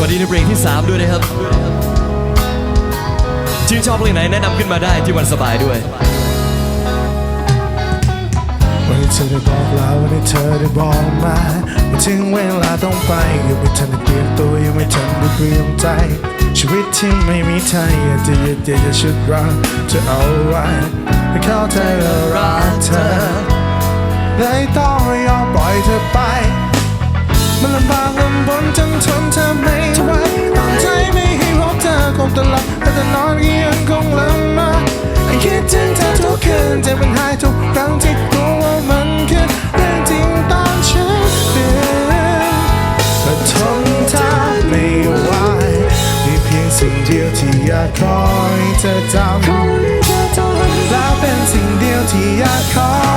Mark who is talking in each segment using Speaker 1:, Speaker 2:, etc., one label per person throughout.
Speaker 1: วัสดีในเบรกที่ 3 ด้วยนะครับชื่นชอบเพลงไหนแนะนำขึ้นมาได้ที่มันสบายด้วย
Speaker 2: วันนี้เธอได้บอกลาวันนี้เธอได้บอกมาว่าถึงเวลาต้องไปยังไม่ทันได้เตรียมตัวยังไม่ทันได้เตรียมใจ ชีวิตที่ไม่มีเธออยากจะยึดอยากจะชุดรักจะเอาไว้ให้เข้าใจและรักเธอเลยต้องยอมปล่อยเธอไป สิ่งเดียวที่อยากขอให้เธอจำแล้วเป็นสิ่งเดียวที่อยากขอ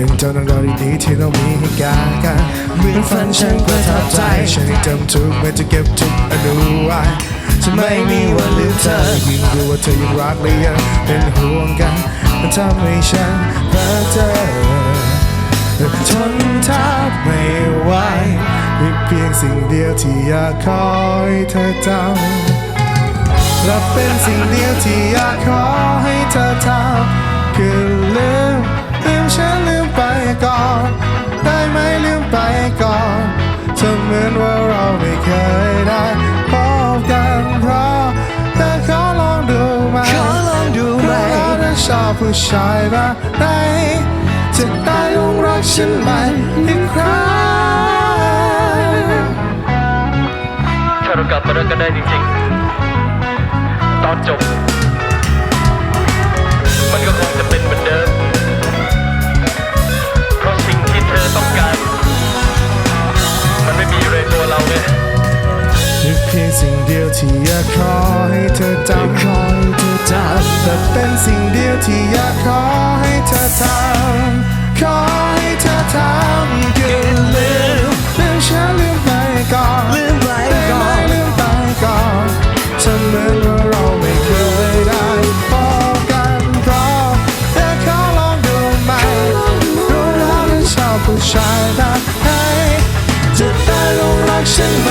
Speaker 2: ยังจำเรื่องราวดีๆที่เรามีให้กันกันเหมือนฝันฉันประทับใจ ฉันยังจำทุกเมื่อจะเก็บทุกอนุไว้จะไม่มีวันลืมเธอยิ่งรู้ว่าเธอยังรักและยังเป็นห่วงกัน มันทำให้ฉันเพ้อเจอทนแทบไม่ไหวมีเพียงสิ่งเดียวที่อยากขอให้เธอจำและเป็นสิ่งเดียวที่อยากขอให้เธอทำคือลืมลืมฉันล ไปก่อน ได้ไหมลืมไปก่อนทำเหมือนว่าเราไม่เคยได้พบกันเพราะเธอขอลองดูไหม
Speaker 1: ขอลองดูไหม
Speaker 2: ว่าเธอชอบผู้ชายแบบไหนจะได้ลงรักฉันใหม่อีกครั้ง
Speaker 1: ถ้าเรากลับมารักกันได้จริงๆ ตอนจบ ที่อยา
Speaker 2: กขอให้เธอจำขอให้เธอจำแต่เป็นสิ่งเดียวที่อยากขอให้เธอทำขอให้เธอทำอย่าลืมเลื่อมฉันลืมไปก่อน
Speaker 1: ลืมไปก่อน
Speaker 2: ลืมไปก่อนเธอเหมือนว่าเราไม่เคยได้พบกันเพราะเธอขอลองดูไหมรู้แล้วฉันชอบผู้ชายแบบไหนจะได้ลงรักฉันไหม